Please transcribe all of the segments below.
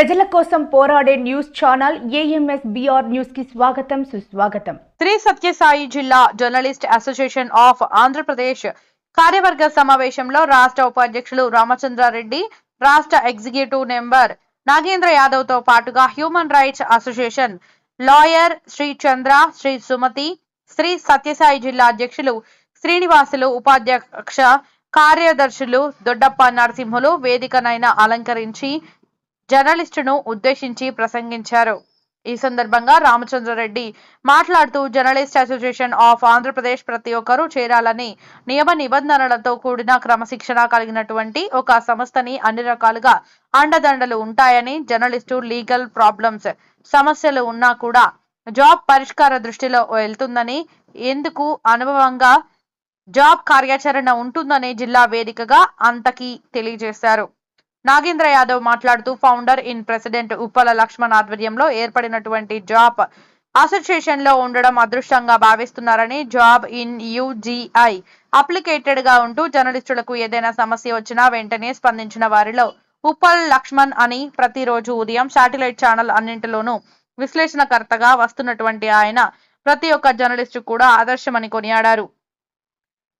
ప్రజల కోసం పోరాడే న్యూస్ ఛానల్ ఏఎంఎస్ బిఆర్ న్యూస్కి స్వాగతం సుస్వాగతం. శ్రీ సత్యసాయి జిల్లా జర్నలిస్ట్ అసోసియేషన్ ఆఫ్ ఆంధ్రప్రదేశ్ కార్యవర్గ సమావేశంలో రాష్ట్ర ఉపాధ్యక్షులు రామచంద్రారెడ్డి రాష్ట్ర ఎగ్జిక్యూటివ్ నెంబర్ నాగేంద్ర యాదవ్తో పాటుగా human rights association lawyer Shri Chandra Shri Sumathi Shri Sathyasai జిల్లా అధ్యక్షులు శ్రీనివాసులు ఉపాధ్యక్ష కార్యదర్శులు దొడ్డప్ప నరసింహులు వేదికనైన అలంకరించి జర్నలిస్టును ఉద్దేశించి ప్రసంగించారు. ఈ సందర్భంగా రామచంద్రారెడ్డి మాట్లాడుతూ జర్నలిస్ట్ అసోసియేషన్ ఆఫ్ ఆంధ్రప్రదేశ్ ప్రతి ఒక్కరూ చేరాలని నియమ నిబంధనలతో కూడిన క్రమశిక్షణ కలిగినటువంటి ఒక సంస్థని అన్ని రకాలుగా అండదండలు ఉంటాయని జర్నలిస్టు లీగల్ ప్రాబ్లమ్స్ సమస్యలు ఉన్నా కూడా జాబ్ పరిష్కార దృష్టిలో వెళ్తుందని ఎందుకు అనుభవంగా జాబ్ కార్యాచరణ ఉంటుందని జిల్లా వేదికగా అంతకీ తెలియజేశారు. నాగేంద్ర యాదవ్ మాట్లాడుతూ founder in president Uppala Laxman ఆధ్వర్యంలో ఏర్పడినటువంటి జాబ్ అసోసియేషన్లో ఉండడం అదృష్టంగా భావిస్తున్నారని జాబ్ ఇన్ యుజిఐ అప్లికేటెడ్గా ఉంటూ జర్నలిస్టులకు ఏదైనా సమస్య వచ్చినా వెంటనే స్పందించిన వారిలో ఉప్పల్ లక్ష్మణ్ అని ప్రతిరోజు ఉదయం శాటిలైట్ ఛానల్ అన్నింటిలోనూ విశ్లేషణకర్తగా వస్తున్నటువంటి ఆయన ప్రతి ఒక్క జర్నలిస్టు కూడా ఆదర్శమని కొనియాడారు.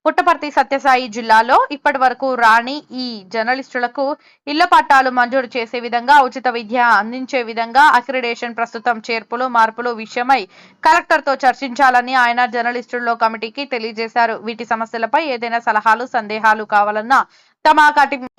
పుట్టపర్తి సత్యసాయి జిల్లాలో ఇప్పటి వరకు రాని ఈ జర్నలిస్టులకు ఇళ్ళ పట్టాలు మంజూరు చేసే విధంగా ఉచిత విద్య అందించే విధంగా అక్రిడేషన్ ప్రస్తుతం చేర్పులు మార్పులు విషయమై కలెక్టర్తో చర్చించాలని ఆయన జర్నలిస్టుల్లో కమిటీకి తెలియజేశారు. వీటి సమస్యలపై ఏదైనా సలహాలు సందేహాలు కావాలన్నా తమ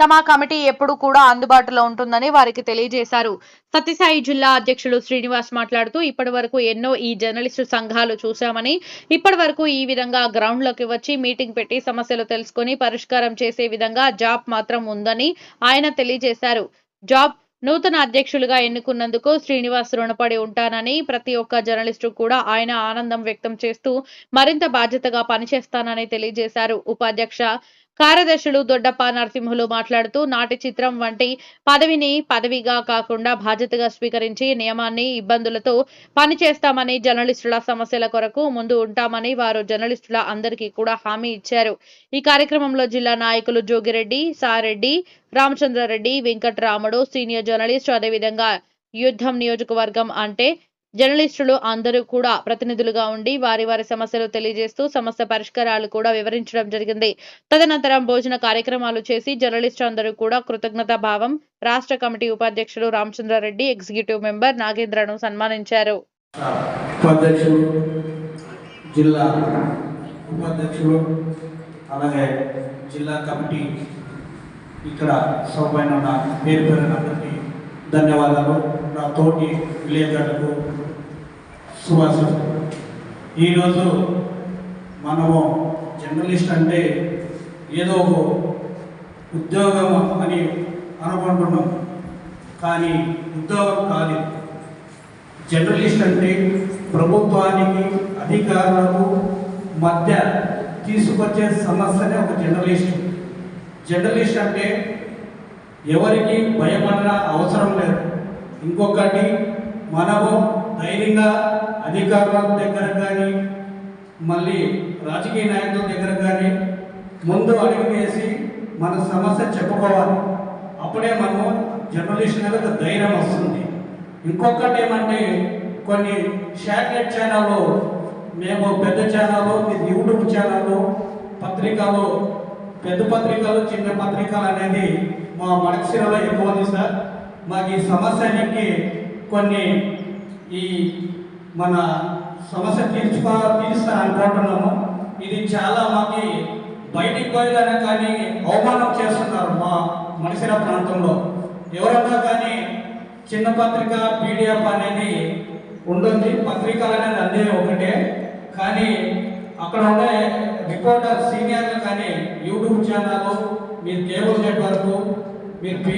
తమ కమిటీ ఎప్పుడు కూడా అందుబాటులో ఉంటుందని వారికి తెలియజేశారు. సత్యసాయి జిల్లా అధ్యక్షులు శ్రీనివాస్ మాట్లాడుతూ ఇప్పటి వరకు ఎన్నో ఈ జర్నలిస్టు సంఘాలు చూశామని ఇప్పటి వరకు ఈ విధంగా గ్రౌండ్లోకి వచ్చి మీటింగ్ పెట్టి సమస్యలు తెలుసుకొని పరిష్కారం చేసే విధంగా జాబ్ మాత్రం ఉందని ఆయన తెలియజేశారు. జాబ్ నూతన అధ్యక్షులుగా ఎన్నుకున్నందుకు శ్రీనివాస్ రుణపడి ఉంటానని ప్రతి ఒక్క జర్నలిస్టు కూడా ఆయన ఆనందం వ్యక్తం చేస్తూ మరింత బాధ్యతగా పనిచేస్తానని తెలియజేశారు. ఉపాధ్యక్ష కార్యదర్శులు దొడ్డప్ప నరసింహులు మాట్లాడుతూ నాటి చిత్రం వంటి పదవిని పదవిగా కాకుండా బాధ్యతగా స్వీకరించి నియమాన్ని ఇబ్బందులతో పనిచేస్తామని జర్నలిస్టుల సమస్యల కొరకు ముందు ఉంటామని వారు జర్నలిస్టుల అందరికీ కూడా హామీ ఇచ్చారు. ఈ కార్యక్రమంలో జిల్లా నాయకులు జోగిరెడ్డి సారెడ్డి రామచంద్రారెడ్డి వెంకటరాముడు సీనియర్ జర్నలిస్ట్ అదేవిధంగా యుద్ధం నియోజకవర్గం అంటే జర్నలిస్టులు అందరూ కూడా ప్రతినిధులుగా ఉండి వారి వారి సమస్యలు తెలియజేస్తూ సమస్య పరిష్కారాలు కూడా వివరించడం జరిగింది. తదనంతరం భోజన కార్యక్రమాలు చేసి జర్నలిస్టు అందరూ కూడా కృతజ్ఞతా భావం రాష్ట్ర కమిటీ ఉపాధ్యక్షుడు రామచంద్రారెడ్డి ఎగ్జిక్యూటివ్ మెంబర్ నాగేంద్రను సన్మానించారు. జిల్లా అలాగే జిల్లా కమిటీ ఇక్కడ ఉన్న పేరు ధన్యవాదాలు. నా తోటి విలేకరులకు సుభాషితం ఈరోజు మనము జర్నలిస్ట్ అంటే ఏదో ఒక ఉద్యోగం అని అనుకుంటున్నాం. కానీ ఉద్యోగం కాదు. జర్నలిస్ట్ అంటే ప్రభుత్వానికి అధికారులకు మధ్య తీసుకొచ్చే సమస్యనే ఒక జర్నలిస్ట్. జర్నలిస్ట్ అంటే ఎవరికి భయపడిన అవసరం లేదు. ఇంకొకటి మనము ధైర్యంగా అధికారుల దగ్గర కానీ మళ్ళీ రాజకీయ నాయకుల దగ్గర కానీ ముందు అడుగు వేసి మన సమస్య చెప్పుకోవాలి. అప్పుడే మనము జర్నలిస్ట్ ఒక ధైర్యం వస్తుంది. ఇంకొకటి ఏమంటే కొన్ని శాటిలైట్ ఛానళ్ళు మేము పెద్ద ఛానళ్ళు యూట్యూబ్ ఛానళ్ళు పత్రికలు పెద్ద పత్రికలు చిన్న పత్రికలు అనేది మా మడక్సిరలో ఎక్కువ ఉంది సార్. మాకు ఈ సమస్యకి కొన్ని ఈ మన సమస్య తీర్చుకో తీరుస్తాను అనుకుంటున్నాము ఇది చాలా మాకు బయటికి పోయేదనే కానీ అవమానం చేస్తున్నారు మా మనిషిర ప్రాంతంలో. ఎవరన్నా కానీ చిన్న పత్రిక పీడిఎఫ్ అనేది ఉంటుంది. పత్రికలు అనేది అన్నీ ఒకటే. కానీ అక్కడ ఉండే రిపోర్టర్ సీనియర్లు కానీ యూట్యూబ్ ఛానల్ మీరు కేబుల్ నెట్వర్క్ మీరు పీ